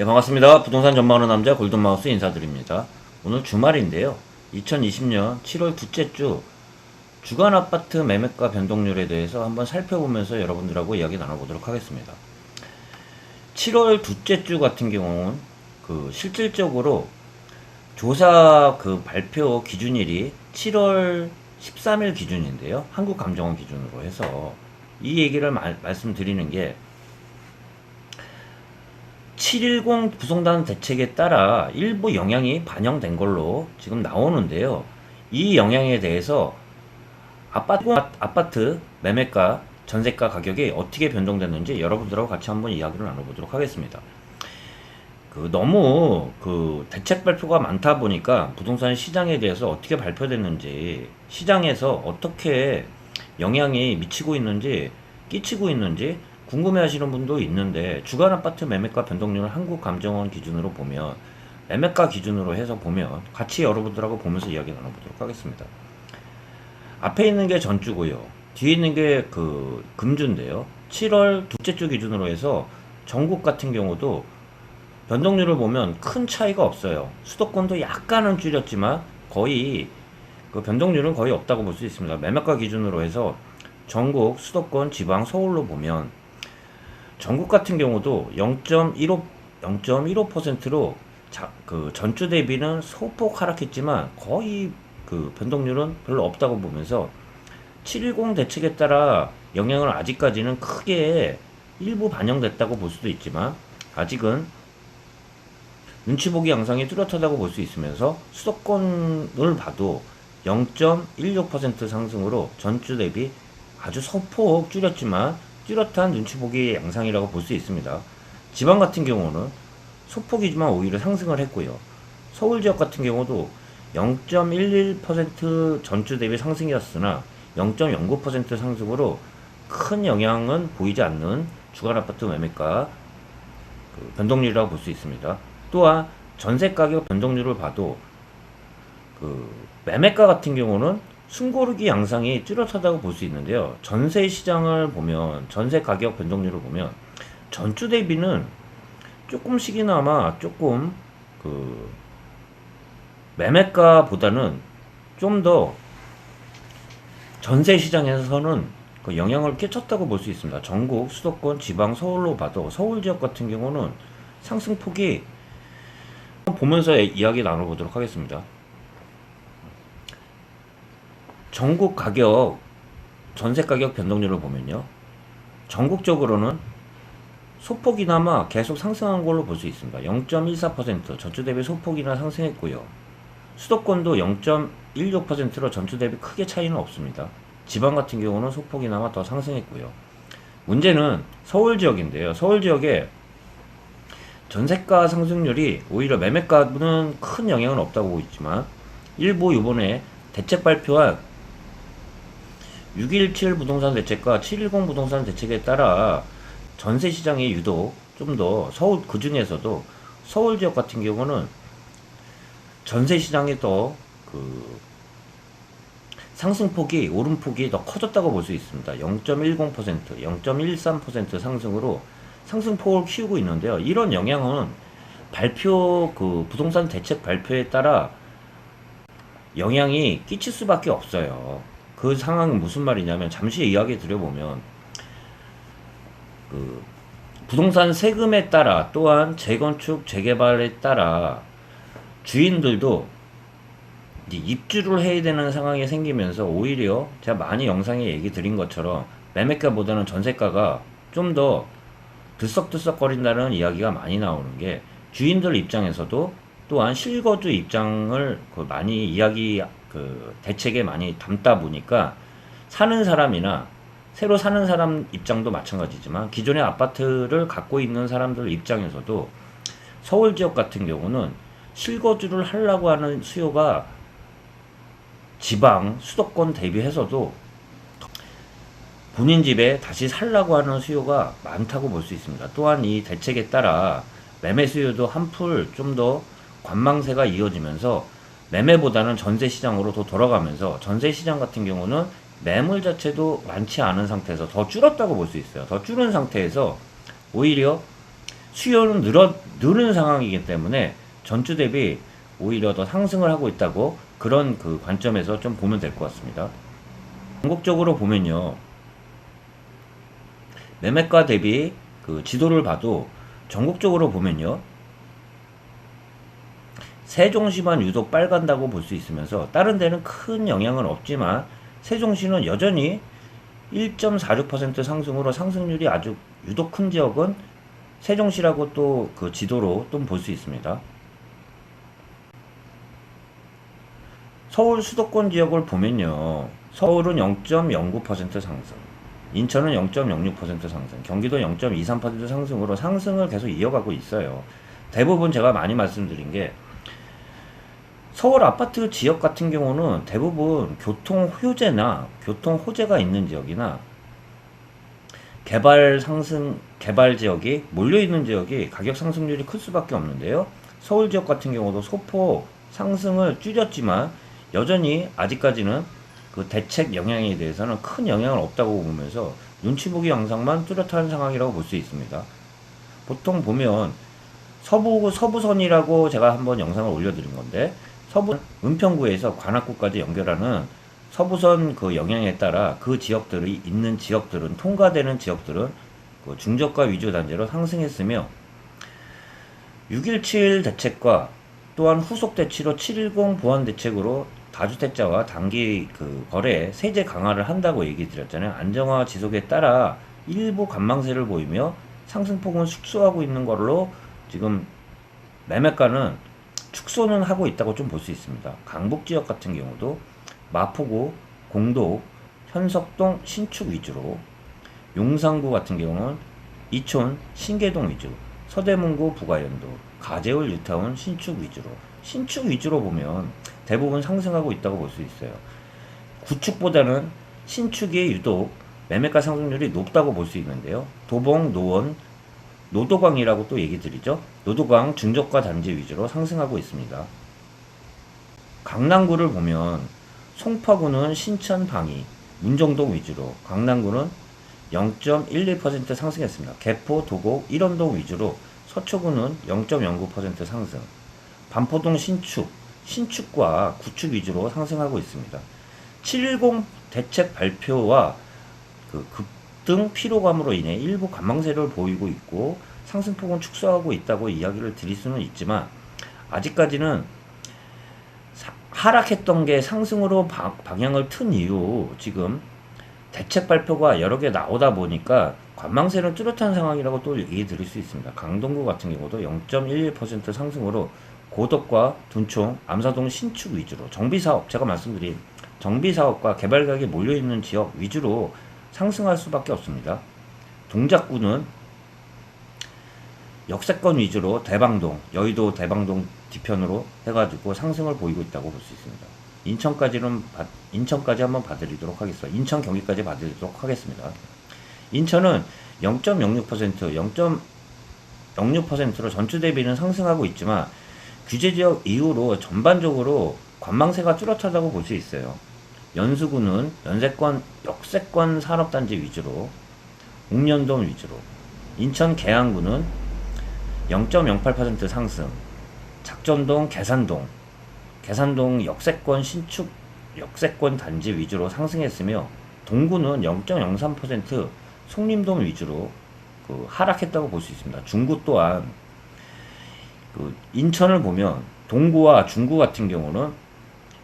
예, 반갑습니다. 부동산 전망하는 남자 골든마우스 인사드립니다. 오늘 주말인데요. 2020년 7월 둘째 주 주간 아파트 매매가 변동률에 대해서 한번 살펴보면서 여러분들하고 이야기 나눠보도록 하겠습니다. 7월 둘째 주 같은 경우는 그 실질적으로 조사 그 발표 기준일이 7월 13일 기준인데요. 한국감정원 기준으로 해서 이 얘기를 말, 말씀드리는 게 710 부동산 대책에 따라 일부 영향이 반영된 걸로 지금 나오는데요. 이 영향에 대해서 아파트, 아파트 매매가, 전세가 가격이 어떻게 변동됐는지 여러분들하고 같이 한번 이야기를 나눠보도록 하겠습니다. 그 너무 그 대책 발표가 많다 보니까 부동산 시장에 대해서 어떻게 발표됐는지 시장에서 어떻게 영향이 미치고 있는지 끼치고 있는지 궁금해 하시는 분도 있는데 주간 아파트 매매가 변동률을 한국감정원 기준으로 보면 매매가 기준으로 해서 보면 같이 여러분들하고 보면서 이야기 나눠보도록 하겠습니다. 앞에 있는 게 전주고요. 뒤에 있는 게 그 금주인데요. 7월 둘째 주 기준으로 해서 전국 같은 경우도 변동률을 보면 큰 차이가 없어요. 수도권도 약간은 줄였지만 거의 그 변동률은 거의 없다고 볼 수 있습니다. 매매가 기준으로 해서 전국, 수도권, 지방, 서울로 보면 전국 같은 경우도 0.15 0.15%로 자, 그 전주 대비는 소폭 하락했지만 거의 그 변동률은 별로 없다고 보면서 710 대책에 따라 영향을 아직까지는 크게 일부 반영됐다고 볼 수도 있지만 아직은 눈치 보기 양상이 뚜렷하다고 볼 수 있으면서 수도권을 봐도 0.16% 상승으로 전주 대비 아주 소폭 줄였지만 뚜렷한 눈치 보기 양상이라고 볼 수 있습니다. 지방 같은 경우는 소폭이지만 오히려 상승을 했고요. 서울 지역 같은 경우도 0.11% 전주 대비 상승이었으나 0.09% 상승으로 큰 영향은 보이지 않는 주간 아파트 매매가 그 변동률이라고 볼 수 있습니다. 또한 전세 가격 변동률을 봐도 그 매매가 같은 경우는 숨고르기 양상이 뚜렷하다고 볼 수 있는데요. 전세 시장을 보면 전세 가격 변동률을 보면 전주 대비는 조금씩이나마 조금 그 매매가보다는 좀 더 전세 시장에서는 그 영향을 끼쳤다고 볼 수 있습니다. 전국, 수도권, 지방, 서울로 봐도 서울 지역 같은 경우는 상승폭이 보면서 이야기 나눠보도록 하겠습니다. 전국 가격, 전세 가격 변동률을 보면요. 전국적으로는 소폭이나마 계속 상승한 걸로 볼 수 있습니다. 0.14% 전주 대비 소폭이나 상승했고요. 수도권도 0.16%로 전주 대비 크게 차이는 없습니다. 지방 같은 경우는 소폭이나마 더 상승했고요. 문제는 서울 지역인데요. 서울 지역에 전세가 상승률이 오히려 매매가는 큰 영향은 없다고 보고 있지만 일부 이번에 대책 발표한 617 부동산 대책과 710 부동산 대책에 따라 전세 시장이 유독 좀 더 서울 그 중에서도 서울 지역 같은 경우는 전세 시장이 더그 상승폭이 오름폭이 더 커졌다고 볼 수 있습니다. 0.10%, 0.13% 상승으로 상승폭을 키우고 있는데요. 이런 영향은 발표 그 부동산 대책 발표에 따라 영향이 끼칠 수밖에 없어요. 그 상황은 무슨 말이냐면 잠시 이야기 드려보면 그 부동산 세금에 따라 또한 재건축 재개발에 따라 주인들도 입주를 해야 되는 상황이 생기면서 오히려 제가 많이 영상에 얘기 드린 것처럼 매매가보다는 전세가가 좀 더 들썩들썩거린다는 이야기가 많이 나오는 게 주인들 입장에서도 또한 실거주 입장을 그 많이 이야기 그 대책에 많이 담다 보니까 사는 사람이나 새로 사는 사람 입장도 마찬가지지만 기존의 아파트를 갖고 있는 사람들 입장에서도 서울 지역 같은 경우는 실거주를 하려고 하는 수요가 지방 수도권 대비해서도 본인 집에 다시 살라고 하는 수요가 많다고 볼 수 있습니다. 또한 이 대책에 따라 매매 수요도 한풀 좀 더 관망세가 이어지면서 매매보다는 전세 시장으로 더 돌아가면서 전세 시장 같은 경우는 매물 자체도 많지 않은 상태에서 더 줄었다고 볼 수 있어요. 더 줄은 상태에서 오히려 수요는 늘어 늘은 상황이기 때문에 전주 대비 오히려 더 상승을 하고 있다고 그런 그 관점에서 좀 보면 될 것 같습니다. 전국적으로 보면요. 매매가 대비 그 지도를 봐도 전국적으로 보면요. 세종시만 유독 빨간다고 볼 수 있으면서 다른 데는 큰 영향은 없지만 세종시는 여전히 1.46% 상승으로 상승률이 아주 유독 큰 지역은 세종시라고 또 그 지도로 또 볼 수 있습니다. 서울 수도권 지역을 보면요. 서울은 0.09% 상승, 인천은 0.06% 상승, 경기도 0.23% 상승으로 상승을 계속 이어가고 있어요. 대부분 제가 많이 말씀드린 게 서울 아파트 지역 같은 경우는 대부분 교통 호재나 교통 호재가 있는 지역이나 개발 상승 개발 지역이 몰려 있는 지역이 가격 상승률이 클 수밖에 없는데요. 서울 지역 같은 경우도 소폭 상승을 줄였지만 여전히 아직까지는 그 대책 영향에 대해서는 큰 영향은 없다고 보면서 눈치 보기 영상만 뚜렷한 상황이라고 볼 수 있습니다. 보통 보면 서부 서부선이라고 제가 한번 영상을 올려드린 건데 서부 은평구에서 관악구까지 연결하는 서부선 그 영향에 따라 그 지역들이 있는 지역들은 통과되는 지역들은 그 중저가 위주 단지로 상승했으며 6.17 대책과 또한 후속 대치로 710 보완 대책으로 다주택자와 단기 그 거래 세제 강화를 한다고 얘기 드렸잖아요. 안정화 지속에 따라 일부 관망세를 보이며 상승폭은 축소하고 있는 걸로 지금 매매가는 축소는 하고 있다고 좀 볼 수 있습니다. 강북 지역 같은 경우도 마포구, 공도, 현석동, 신축 위주로 용산구 같은 경우는 이촌, 신계동 위주, 서대문구, 부가연도, 가재울, 뉴타운, 신축 위주로 신축 위주로 보면 대부분 상승하고 있다고 볼 수 있어요. 구축보다는 신축이 유독 매매가 상승률이 높다고 볼 수 있는데요. 도봉, 노원, 노도광이라고 또 얘기 드리죠. 노도광 중저가 단지 위주로 상승하고 있습니다. 강남구를 보면 송파구는 신천 방위, 문정동 위주로, 강남구는 0.12% 상승했습니다. 개포, 도곡, 일원동 위주로 서초구는 0.09% 상승, 반포동 신축, 신축과 구축 위주로 상승하고 있습니다. 710 대책 발표와 그 급 등 피로감으로 인해 일부 관망세를 보이고 있고 상승폭은 축소하고 있다고 이야기를 드릴 수는 있지만 아직까지는 하락했던 게 상승으로 방, 방향을 튼 이후 지금 대책 발표가 여러 개 나오다 보니까 관망세는 뚜렷한 상황이라고 또 얘기 드릴 수 있습니다. 강동구 같은 경우도 0.11% 상승으로 고덕과 둔총, 암사동 신축 위주로 정비사업, 제가 말씀드린 정비사업과 개발가격이 몰려있는 지역 위주로 상승할 수밖에 없습니다. 동작구는 역세권 위주로 대방동, 여의도 대방동 뒤편으로 해가지고 상승을 보이고 있다고 볼 수 있습니다. 인천까지는, 인천까지 한번 봐드리도록 하겠습니다. 인천 경기까지 봐드리도록 하겠습니다. 인천은 0.06%, 0.06%로 전주 대비는 상승하고 있지만 규제 지역 이후로 전반적으로 관망세가 뚜렷하다고 볼 수 있어요. 연수구는 연세권, 역세권 산업단지 위주로, 옥년동 위주로, 인천 계양구는 0.08% 상승, 작전동, 계산동, 계산동 역세권 신축 역세권 단지 위주로 상승했으며 동구는 0.03% 송림동 위주로 그 하락했다고 볼 수 있습니다. 중구 또한. 그 인천을 보면 동구와 중구 같은 경우는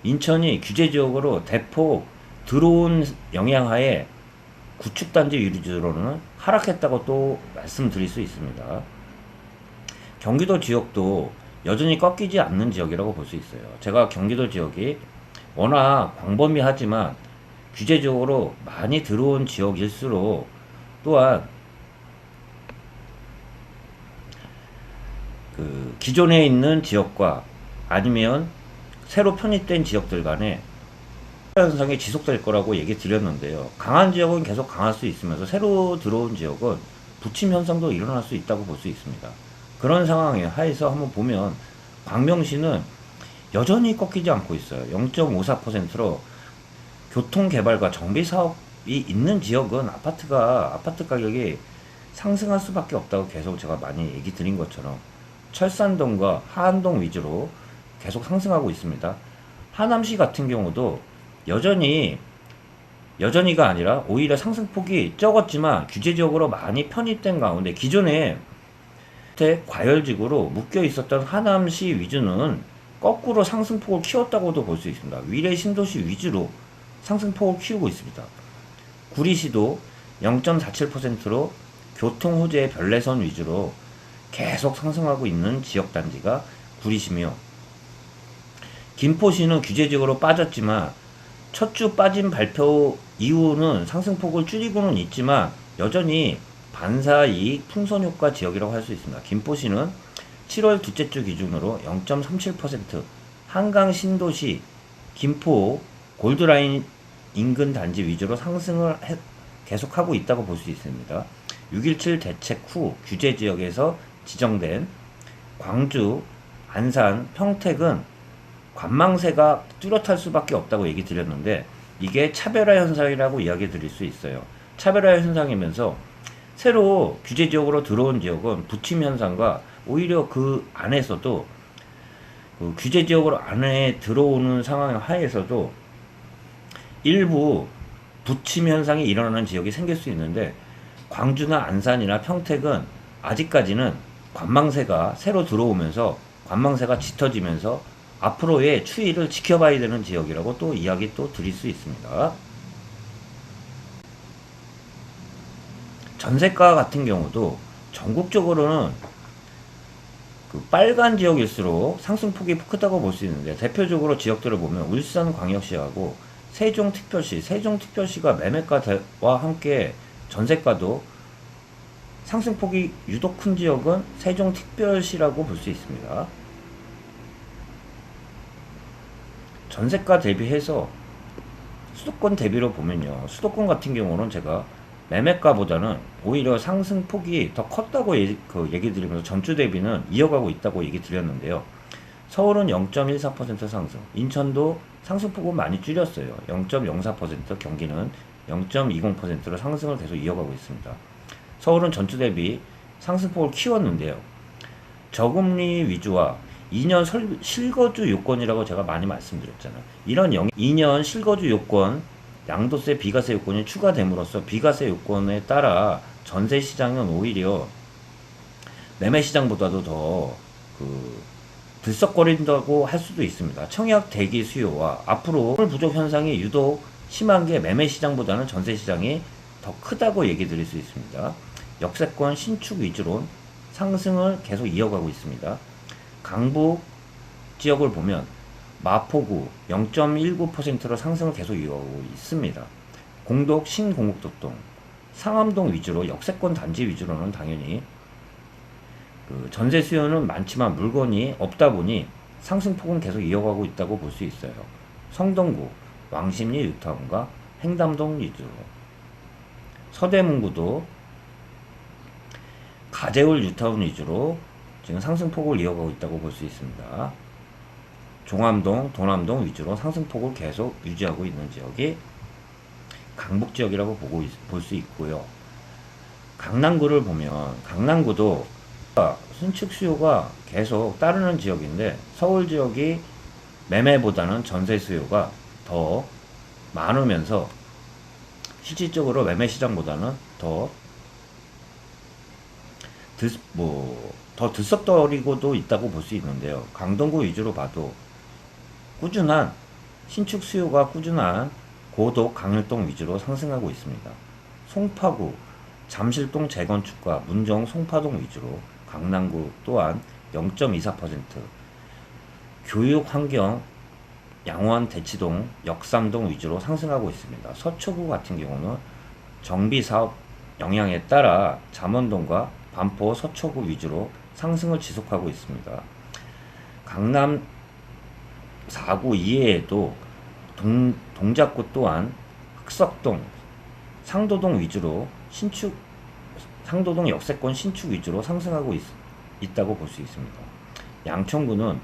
인천이 규제 지역으로 대폭 들어온 영향하에 구축단지 위주로는 하락했다고 또 말씀드릴 수 있습니다. 경기도 지역도 여전히 꺾이지 않는 지역이라고 볼 수 있어요. 제가 경기도 지역이 워낙 광범위하지만 규제적으로 많이 들어온 지역일수록 또한 그 기존에 있는 지역과 아니면 새로 편입된 지역들 간에 현상이 지속될 거라고 얘기 드렸는데요. 강한 지역은 계속 강할 수 있으면서 새로 들어온 지역은 부침 현상도 일어날 수 있다고 볼 수 있습니다. 그런 상황에 하에서 한번 보면 광명시는 여전히 꺾이지 않고 있어요. 0.54%로 교통개발과 정비 사업이 있는 지역은 아파트가 아파트 가격이 상승할 수밖에 없다고 계속 제가 많이 얘기 드린 것처럼 철산동과 하안동 위주로 계속 상승하고 있습니다. 하남시 같은 경우도 여전히 여전히가 아니라 오히려 상승폭이 적었지만 규제적으로 많이 편입된 가운데 기존에 과열지구로 묶여 있었던 하남시 위주는 거꾸로 상승폭을 키웠다고도 볼 수 있습니다. 위례 신도시 위주로 상승폭을 키우고 있습니다. 구리시도 0.47%로 교통 호재의 별내선 위주로 계속 상승하고 있는 지역 단지가 구리시며 김포시는 규제적으로 빠졌지만 첫 주 빠진 발표 이후는 상승폭을 줄이고는 있지만 여전히 반사 이익 풍선 효과 지역이라고 할 수 있습니다. 김포시는 7월 둘째 주 기준으로 0.37% 한강 신도시 김포 골드라인 인근 단지 위주로 상승을 해, 계속하고 있다고 볼 수 있습니다. 6.17 대책 후 규제 지역에서 지정된 광주, 안산, 평택은 관망세가 뚜렷할 수밖에 없다고 얘기 드렸는데 이게 차별화 현상이라고 이야기 드릴 수 있어요. 차별화 현상이면서 새로 규제 지역으로 들어온 지역은 부침 현상과 오히려 그 안에서도 그 규제 지역으로 안에 들어오는 상황 하에서도 일부 부침 현상이 일어나는 지역이 생길 수 있는데 광주나 안산이나 평택은 아직까지는 관망세가 새로 들어오면서 관망세가 짙어지면서 앞으로의 추이를 지켜봐야 되는 지역이라고 또 이야기 또 드릴 수 있습니다. 전세가 같은 경우도 전국적으로는 그 빨간 지역일수록 상승폭이 크다고 볼 수 있는데 대표적으로 지역들을 보면 울산 광역시하고 세종특별시, 세종특별시가 매매가와 함께 전세가도 상승폭이 유독 큰 지역은 세종특별시라고 볼 수 있습니다. 전세가 대비해서 수도권 대비로 보면요. 수도권 같은 경우는 제가 매매가보다는 오히려 상승폭이 더 컸다고 얘기, 그 얘기 드리면서 전주 대비는 이어가고 있다고 얘기 드렸는데요. 서울은 0.14% 상승, 인천도 상승폭은 많이 줄였어요. 0.04%, 경기는 0.20%로 상승을 계속 이어가고 있습니다. 서울은 전주 대비 상승폭을 키웠는데요. 저금리 위주와 2년 설, 실거주 요건이라고 제가 많이 말씀드렸잖아요. 이런 영, 2년 실거주 요건, 양도세, 비과세 요건이 추가됨으로써 비과세 요건에 따라 전세 시장은 오히려 매매 시장보다도 더 그 들썩거린다고 할 수도 있습니다. 청약 대기 수요와 앞으로 부족 현상이 유독 심한 게 매매 시장보다는 전세 시장이 더 크다고 얘기 드릴 수 있습니다. 역세권 신축 위주로 상승을 계속 이어가고 있습니다. 강북 지역을 보면 마포구 0.19%로 상승을 계속 이어가고 있습니다. 공덕 신공국도동 상암동 위주로 역세권 단지 위주로는 당연히 그 전세 수요는 많지만 물건이 없다 보니 상승폭은 계속 이어가고 있다고 볼 수 있어요. 성동구 왕십리 유타운과 행담동 위주로 서대문구도 가재울 유타운 위주로 지금 상승폭을 이어가고 있다고 볼 수 있습니다. 종암동, 도남동 위주로 상승폭을 계속 유지하고 있는 지역이 강북 지역이라고 볼수 있고요. 강남구를 보면 강남구도 신축 수요가 계속 따르는 지역인데 서울 지역이 매매보다는 전세 수요가 더 많으면서 실질적으로 매매 시장보다는 더 드, 뭐, 더 들썩거리고도 있다고 볼 수 있는데요. 강동구 위주로 봐도 꾸준한 신축 수요가 꾸준한 고독 강일동 위주로 상승하고 있습니다. 송파구, 잠실동 재건축과 문정 송파동 위주로 강남구 또한 0.24% 교육 환경 양원 대치동 역삼동 위주로 상승하고 있습니다. 서초구 같은 경우는 정비 사업 영향에 따라 잠원동과 반포 서초구 위주로 상승을 지속하고 있습니다. 강남 4구 이외에도 동, 동작구 또한 흑석동, 상도동 위주로 신축 상도동 역세권 신축 위주로 상승하고 있, 있다고 볼 수 있습니다. 양천구는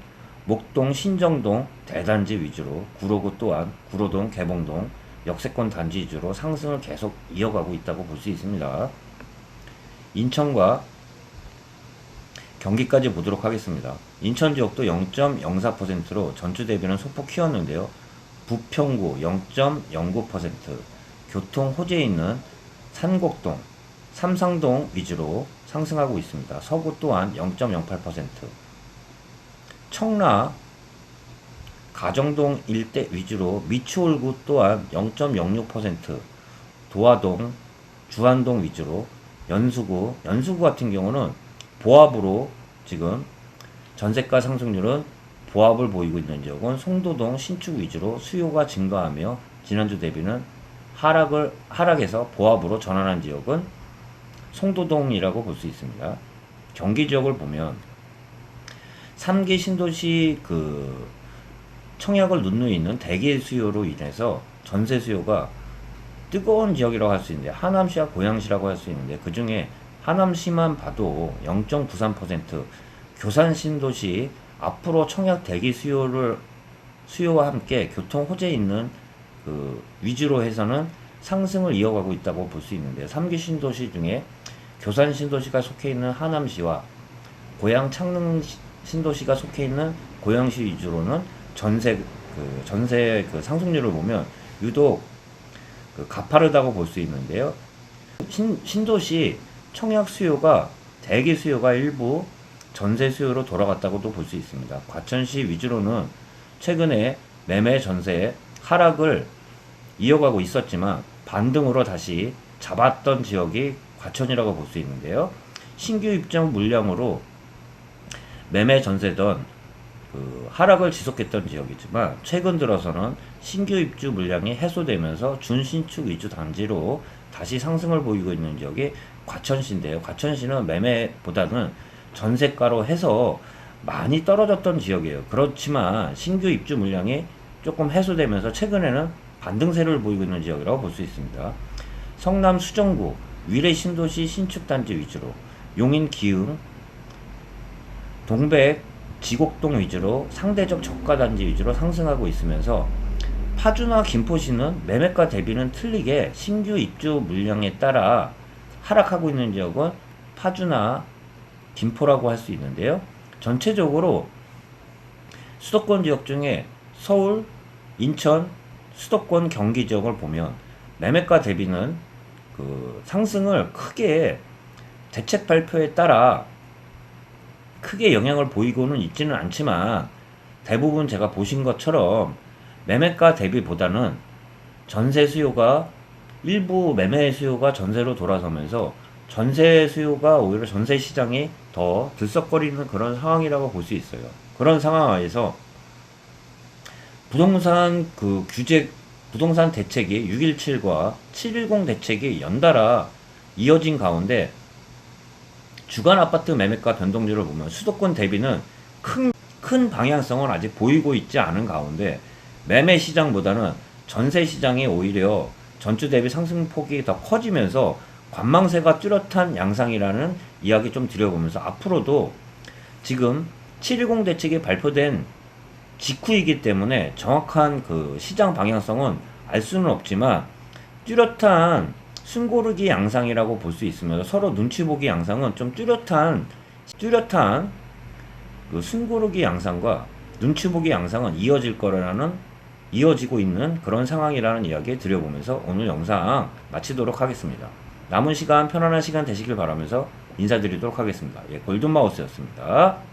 목동, 신정동, 대단지 위주로 구로구 또한 구로동, 개봉동 역세권 단지 위주로 상승을 계속 이어가고 있다고 볼 수 있습니다. 인천과 경기까지 보도록 하겠습니다. 인천 지역도 0.04%로 전주 대비는 소폭 키웠는데요. 부평구 0.09%, 교통 호재에 있는 산곡동, 삼상동 위주로 상승하고 있습니다. 서구 또한 0.08%, 청라, 가정동 일대 위주로 미추홀구 또한 0.06%, 도화동, 주안동 위주로 연수구, 연수구 같은 경우는 보합으로 지금 전세가 상승률은 보합을 보이고 있는 지역은 송도동 신축 위주로 수요가 증가하며 지난주 대비는 하락을 하락에서 보합으로 전환한 지역은 송도동이라고 볼 수 있습니다. 경기 지역을 보면 3기 신도시 그 청약을 눈누이 있는 대기 수요로 인해서 전세 수요가 뜨거운 지역이라고 할 수 있는데 하남시와 고양시라고 할 수 있는데 그 중에 하남시만 봐도 0.93% 교산 신도시 앞으로 청약 대기 수요를 수요와 함께 교통 호재 있는 그 위주로 해서는 상승을 이어가고 있다고 볼 수 있는데 3기 신도시 중에 교산 신도시가 속해 있는 하남시와 고양 창릉 시- 신도시가 속해 있는 고양시 위주로는 전세 그 전세 그 상승률을 보면 유독 그 가파르다고 볼 수 있는데요. 신, 신도시 청약 수요가 대기 수요가 일부 전세 수요로 돌아갔다고도 볼 수 있습니다. 과천시 위주로는 최근에 매매 전세 하락을 이어가고 있었지만 반등으로 다시 잡았던 지역이 과천이라고 볼 수 있는데요. 신규 입점 물량으로 매매 전세던 그 하락을 지속했던 지역이지만 최근 들어서는 신규 입주 물량이 해소되면서 준신축 위주 단지로 다시 상승을 보이고 있는 지역이 과천시인데요. 과천시는 매매보다는 전세가로 해서 많이 떨어졌던 지역이에요. 그렇지만 신규 입주 물량이 조금 해소되면서 최근에는 반등세를 보이고 있는 지역이라고 볼 수 있습니다. 성남 수정구 위례 신도시 신축 단지 위주로 용인 기흥 동백 지곡동 위주로 상대적 저가 단지 위주로 상승하고 있으면서 파주나 김포시는 매매가 대비는 틀리게 신규 입주 물량에 따라 하락하고 있는 지역은 파주나 김포라고 할 수 있는데요. 전체적으로 수도권 지역 중에 서울, 인천, 수도권 경기 지역을 보면 매매가 대비는 그 상승을 크게 대책 발표에 따라 크게 영향을 보이고는 있지는 않지만 대부분 제가 보신 것처럼 매매가 대비보다는 전세 수요가 일부 매매 수요가 전세로 돌아서면서 전세 수요가 오히려 전세 시장이 더 들썩거리는 그런 상황이라고 볼 수 있어요. 그런 상황에서 부동산 그 규제 부동산 대책이 617과 710 대책이 연달아 이어진 가운데 주간 아파트 매매가 변동률을 보면 수도권 대비는 큰, 큰 방향성은 아직 보이고 있지 않은 가운데 매매 시장보다는 전세 시장이 오히려 전주 대비 상승폭이 더 커지면서 관망세가 뚜렷한 양상이라는 이야기 좀 드려보면서 앞으로도 지금 710 대책이 발표된 직후이기 때문에 정확한 그 시장 방향성은 알 수는 없지만 뚜렷한 숨고르기 양상이라고 볼 수 있으면서 서로 눈치 보기 양상은 좀 뚜렷한 뚜렷한 그 숨고르기 양상과 눈치 보기 양상은 이어질 거라는 이어지고 있는 그런 상황이라는 이야기 드려보면서 오늘 영상 마치도록 하겠습니다. 남은 시간 편안한 시간 되시길 바라면서 인사드리도록 하겠습니다. 예, 골든마우스였습니다.